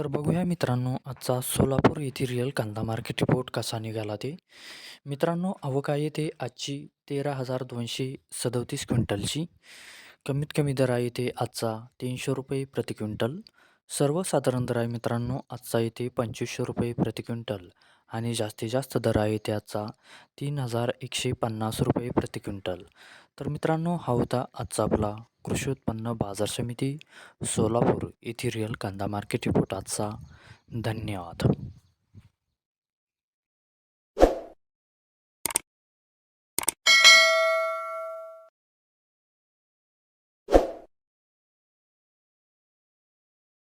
तर बघूया मित्रांनो आजचा सोलापूर येथे रिअल कांदा मार्केट रिपोर्ट कसा निघाला ते. मित्रांनो अवका येथे आजची तेरा हजार दोनशे सदोतीस क्विंटलची. कमीत कमी दर आहे येथे आजचा तीनशे रुपये प्रति क्विंटल. सर्वसाधारण दर आहे मित्रांनो आजचा येथे पंचवीसशे रुपये प्रति क्विंटल. आणि जास्तीत जास्त दर आहे त्याचा तीन हजार एकशे पन्नास रुपये प्रति क्विंटल. तर मित्रांनो हा होता आजचा आपला कृषी उत्पन्न बाजार समिती सोलापूर येथील रिअल कांदा मार्केट रिपोर्ट आजचा. धन्यवाद.